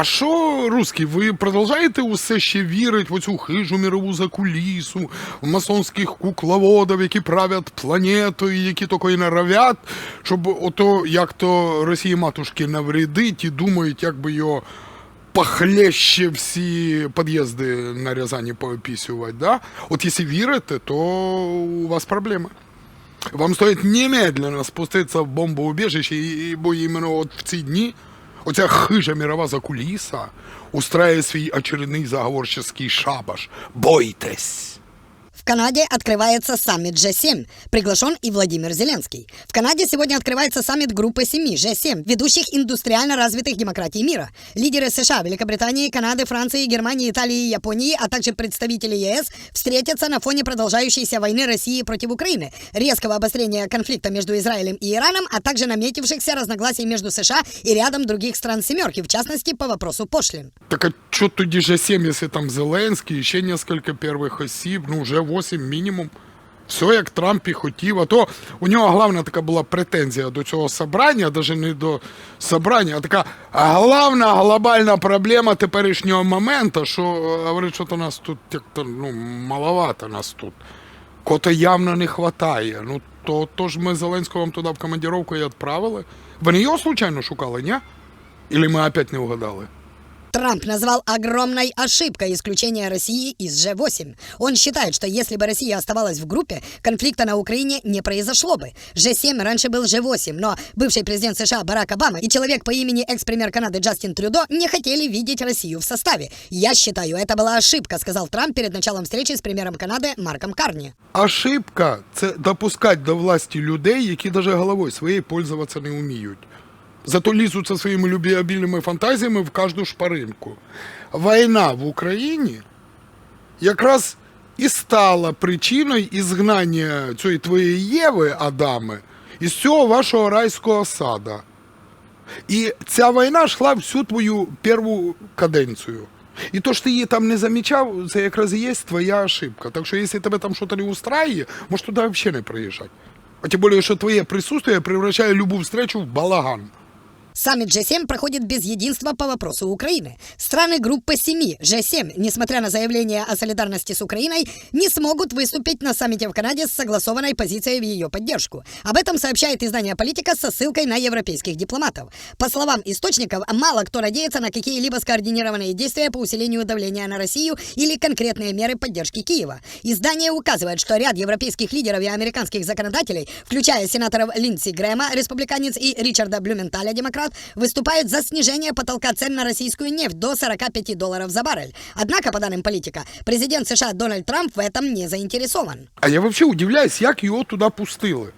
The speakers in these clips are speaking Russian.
А що, русські, ви продовжаєте усе ще вірити в оцю хижу мірову закулісу, в масонських кукловодів, які правлять планетою, які тільки і наравять, щоб ото як то Росії матушки навредить і думають, як би його похлеще всі під'їзди на Рязані поопісювати, да? От якщо вірите, то у вас проблеми. Вам стоит немедленно спуститься в и, бо іменно от в ці дні оця хижа мірова закуліса устраивает свій очередний заговорческий шабаш. Бойтесь! В Канаде открывается саммит G7. Приглашен и Владимир Зеленский. В Канаде сегодня открывается саммит группы семи G7, ведущих индустриально развитых демократий мира. Лидеры США, Великобритании, Канады, Франции, Германии, Италии и Японии, а также представители ЕС встретятся на фоне продолжающейся войны России против Украины, резкого обострения конфликта между Израилем и Ираном, а также наметившихся разногласий между США и рядом других стран «семерки», в частности, по вопросу пошлин. Так а що тоді же 7, якщо там Зеленський, ще несколько первих осіб, ну вже 8 мінімум. Все як Трамп і хотів. А то у нього головна така була претензія до цього собрання, навіть не до собрання, а така головна глобальна проблема теперішнього моменту, що е, говорить, що то нас тут як-то ну, маловато нас тут. Кота явно не хватає. Ну то, то ж ми Зеленського вам туди в командировку і відправили. Ви не його случайно шукали, ні? Или ми опять не угадали? Трамп назвал огромной ошибкой исключение России из G8. Он считает, что если бы Россия оставалась в группе, конфликта на Украине не произошло бы. G7 раньше был G8, но бывший президент США Барак Обама и человек по имени экс-премьер Канады Джастин Трюдо не хотели видеть Россию в составе. Я считаю, это была ошибка, сказал Трамп перед началом встречи с премьером Канады Марком Карни. Ошибка це допускати до власті людей, які навіть головою своєю пользуватися не вміють. Зато лізуться своїми любвеобільними фантазіями в кожну шпаринку. Війна в Україні якраз і стала причиною ізгнання цієї твоєї Єви, Адами, із цього вашого райського сада. І ця війна йшла всю твою першу каденцію. І то, що ти її там не замічав, це якраз і є твоя ошибка. Так що, якщо тебе там щось не устраює, може туди взагалі не приїжджати. А тим більше, що твоє присутствие превращає любу встречу в балаган. Саммит G7 проходит без единства по вопросу Украины. Страны группы семи G7, несмотря на заявление о солидарности с Украиной, не смогут выступить на саммите в Канаде с согласованной позицией в ее поддержку. Об этом сообщает издание «Политика» со ссылкой на европейских дипломатов. По словам источников, мало кто надеется на какие-либо скоординированные действия по усилению давления на Россию или конкретные меры поддержки Киева. Издание указывает, что ряд европейских лидеров и американских законодателей, включая сенаторов Линдси Грэма, республиканец, и Ричарда Блюменталя, демократ, выступают за снижение потолка цен на российскую нефть до 45 долларов за баррель. Однако, по данным политика, президент США Дональд Трамп в этом не заинтересован. А я взагалі удивляюсь, як його туди пустили.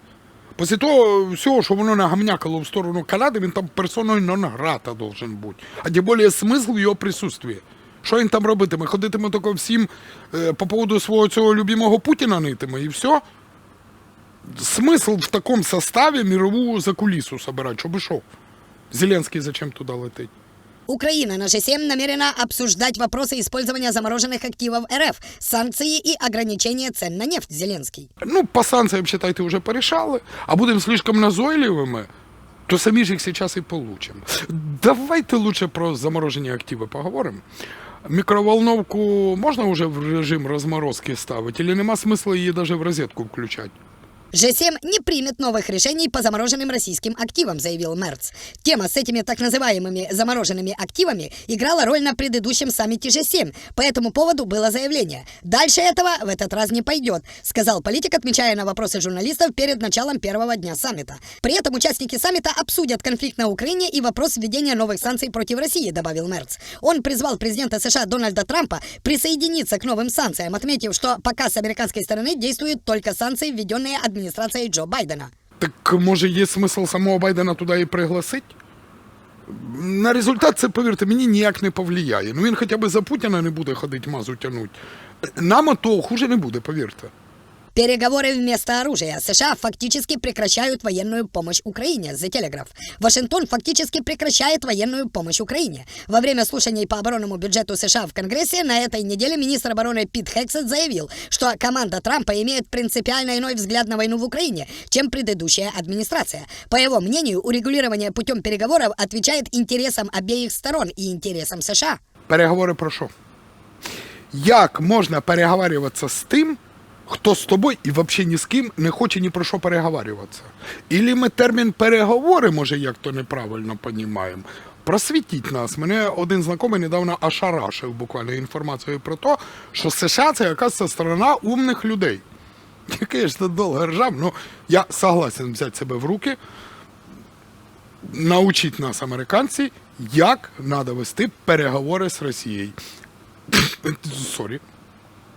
Після того всього, що воно нагамнякало в сторону Канади, він там персоною нон грата должен бути. А тим більше смисл в його присутствии. Що він там робитиме? Ходитиме тільки всім е, по поводу свого цього любимого Путіна нитиме і все. Смисл в такому составі мирову закулісу собирати, щоб ішов. Зеленський зачем туди летить? Украина на G7 намерена обсуждать вопросы использования замороженных активов РФ, санкции и ограничения цен на нефть, Зеленский. Ну, по санкціям, считайте, вже порішали, а будемо слишком назойливими, то самі ж їх зараз і получимо. Давайте лучше про заморожені активи поговоримо. Мікроволновку можна вже в режим розморозки ставити, чи нема смисла її навіть в розетку включати? G7 не примет новых решений по замороженным российским активам, заявил Мерц. Тема с этими так называемыми замороженными активами играла роль на предыдущем саммите G7. По этому поводу было заявление. Дальше этого в этот раз не пойдет, сказал политик, отмечая на вопросы журналистов перед началом первого дня саммита. При этом участники саммита обсудят конфликт на Украине и вопрос введения новых санкций против России, добавил Мерц. Он призвал президента США Дональда Трампа присоединиться к новым санкциям, отметив, что пока с американской стороны действуют только санкции, введенные администрацией Джо Байдена. Так може є смисл самого Байдена туди і пригласити? На результат це, повірте, мені ніяк не повлияє. Ну він хоча б за Путіна не буде ходити мазу тянуть. Нам того хуже не буде, повірте. Переговоры вместо оружия. США фактически прекращают военную помощь Украине. The Telegraph. Вашингтон фактически прекращает военную помощь Украине. Во время слушаний по оборонному бюджету США в Конгрессе на этой неделе министр обороны Пит Хексет заявил, что команда Трампа имеет принципиально иной взгляд на войну в Украине, чем предыдущая администрация. По его мнению, урегулирование путем переговоров отвечает интересам обеих сторон и интересам США. Переговори про що? Як можна переговарюватися з тим, хто з тобою і взагалі ні з ким не хоче ні про що переговарюватися? Ілі ми термін переговори, може, як то неправильно понімаємо. Просвітіть нас. Мене один знайомий недавно ошарашив буквально інформацією про те, що США це якась сторона умних людей. Який ж це довго ржав, ну я согласен взяти себе в руки, научить нас, американці, як треба вести переговори з Росією. Сорі.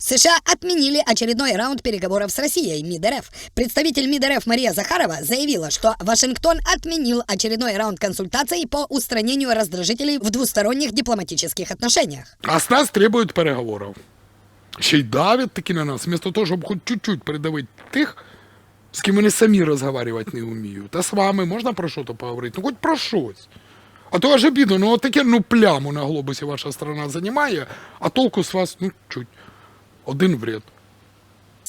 США отменили очередной раунд переговоров с Россией, МИД РФ. Представитель МИД РФ Мария Захарова заявила, что Вашингтон отменил очередной раунд консультаций по устранению раздражителей в двусторонних дипломатических отношениях. А з нас требують переговорів. Ще й давять таки на нас, вместо того, щоб хоч чуть-чуть придавити тих, з ким вони самі розговорювати не вміють. А з вами можна про що то поговорити? Ну хоч про щось. А то аж обідно, ну от таке ну пляму на глобусі ваша страна займає, а толку з вас, ну, чуть. Один вред.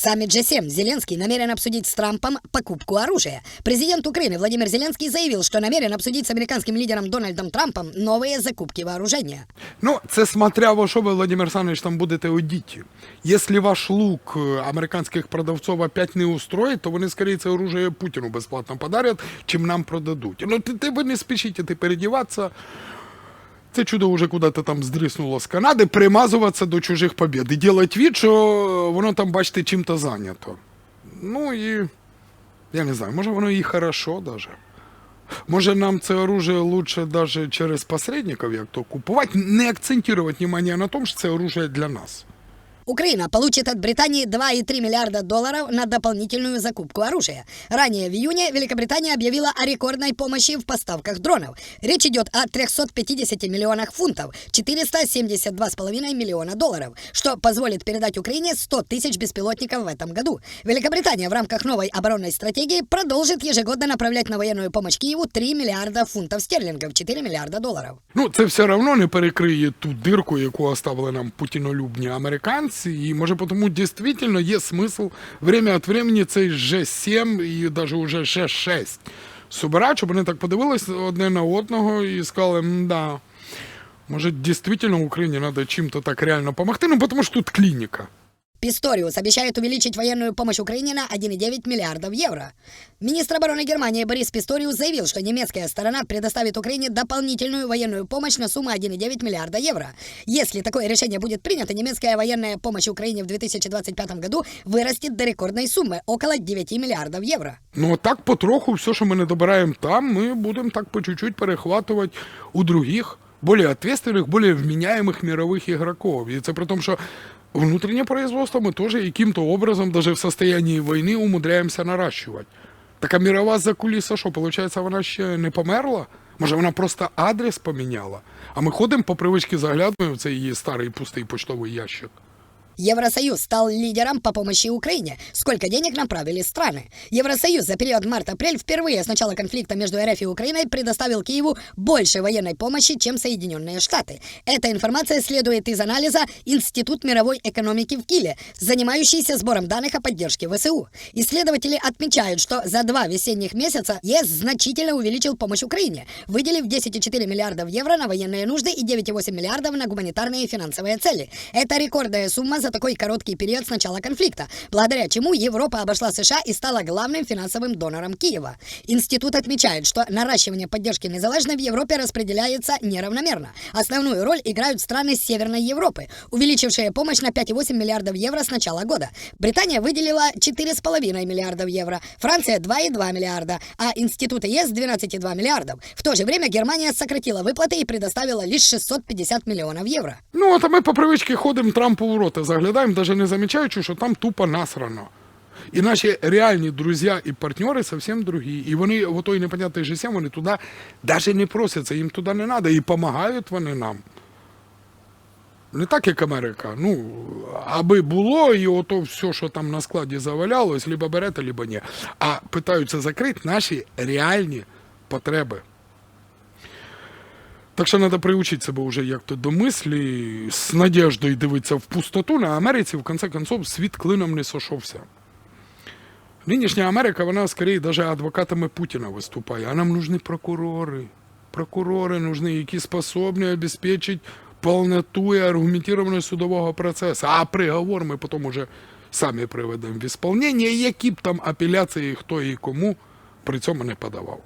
Саммит G7 Зеленский намерен обсудить с Трампом покупку оружия. Президент Украины Владимир Зеленский заявил, что намерен обсудить с американским лидером Дональдом Трампом новые закупки вооружения. Ну, це смотря во що ви, Владимир Александрович, там будете одіті. Якщо ваш лук е, американських продавців опять не устроїть, то вони, скоріше, це оружие Путіну безплатно подарять, чим нам продадуть. Ну, ти, ти ви не спішіть ти передіватися. Це чудо вже куди-то там здриснуло з Канади, примазуватися до чужих побід і робити від, що воно там, бачите, чим-то зайнято. Ну і я не знаю, може воно і хорошо даже. Може нам це оружие лучше даже через посредників як то купувати, не акцентувати внимание на тому, що це оружие для нас. Украина получит от Британии 2,3 миллиарда долларов на дополнительную закупку оружия. Ранее в июне Великобритания объявила о рекордной помощи в поставках дронов. Речь идет о 350 миллионах фунтов, 472,5 миллиона долларов, что позволит передать Украине 100 тысяч беспилотников в этом году. Великобритания в рамках новой оборонной стратегии продолжит ежегодно направлять на военную помощь Киеву 3 миллиарда фунтов стерлингов, 4 миллиарда долларов. Ну, це все одно не перекриє ту дирку, яку оставили нам путінолюбні американці. І може тому дійсно є смысл время від времени цей G7 і даже уже G6 собирати, щоб вони так подивилися одне на одного і сказали, да, може дійсно Україні треба чим-то так реально допомогти, ну тому що тут клініка. Писториус обещает увеличить военную помощь Украине на 1,9 миллиардов евро. Министр обороны Германии Борис Писториус заявил, что немецкая сторона предоставит Украине дополнительную военную помощь на сумму 1,9 миллиарда евро. Если такое решение будет принято, немецкая военная помощь Украине в 2025 году вырастет до рекордной суммы – около 9 миллиардов евро. Ну, а так потроху все, що ми не добираємо там, ми будемо так по чуть-чуть перехватувати у других, более ответственных, более вменяемых мировых игроков. И это при том, что внутреннее производство мы тоже каким-то образом, даже в состоянии войны, умудряемся наращивать. Так а мирова закуліса, що, получается, вона ще не померла? Може, вона просто адрес поміняла? А ми ходимо по привичці заглядуємо в цей її старий пустий почтовий ящик. Евросоюз стал лидером по помощи Украине. Сколько денег направили страны? Евросоюз за период март-апрель впервые с начала конфликта между РФ и Украиной предоставил Киеву больше военной помощи, чем Соединенные Штаты. Эта информация следует из анализа Институт мировой экономики в Киле, занимающийся сбором данных о поддержке ВСУ. Исследователи отмечают, что за два весенних месяца ЕС значительно увеличил помощь Украине, выделив 10,4 миллиардов евро на военные нужды и 9,8 миллиардов на гуманитарные и финансовые цели. Это рекордная сумма за такой короткий период с начала конфликта, благодаря чему Европа обошла США и стала главным финансовым донором Киева. Институт отмечает, что наращивание поддержки незалежной в Европе распределяется неравномерно. Основную роль играют страны Северной Европы, увеличившие помощь на 5,8 миллиардов евро с начала года. Британия выделила 4,5 миллиардов евро, Франция 2,2 миллиарда, а Институт ЕС 12,2 миллиардов. В то же время Германия сократила выплаты и предоставила лишь 650 миллионов евро. Ну, а ми по привичці ходимо Трампу в роти, заглядаємо, навіть не замічаючи, що там тупо насрано. І наші реальні друзі і партнери зовсім другі. І вони в той непонятний G7, вони туди навіть не просяться, їм туди не треба, і допомагають вони нам. Не так, як Америка. Ну, аби було, і ото все, що там на складі завалялось, либо берете, либо ні. А питаються закрити наші реальні потреби. Так що треба приучити себе вже як-то до мислі, з надіждою дивитися в пустоту. На Америці, в конце концов, світ клином не сошовся. Нинішня Америка, вона скоріше навіть адвокатами Путіна виступає. А нам нужны прокурори. Прокурори нужны, які способні обеспечити полноту і аргументованість судового процесу. А приговор ми потім уже самі приведемо в ісполнення, які б там апеляції хто і кому при цьому не подавав.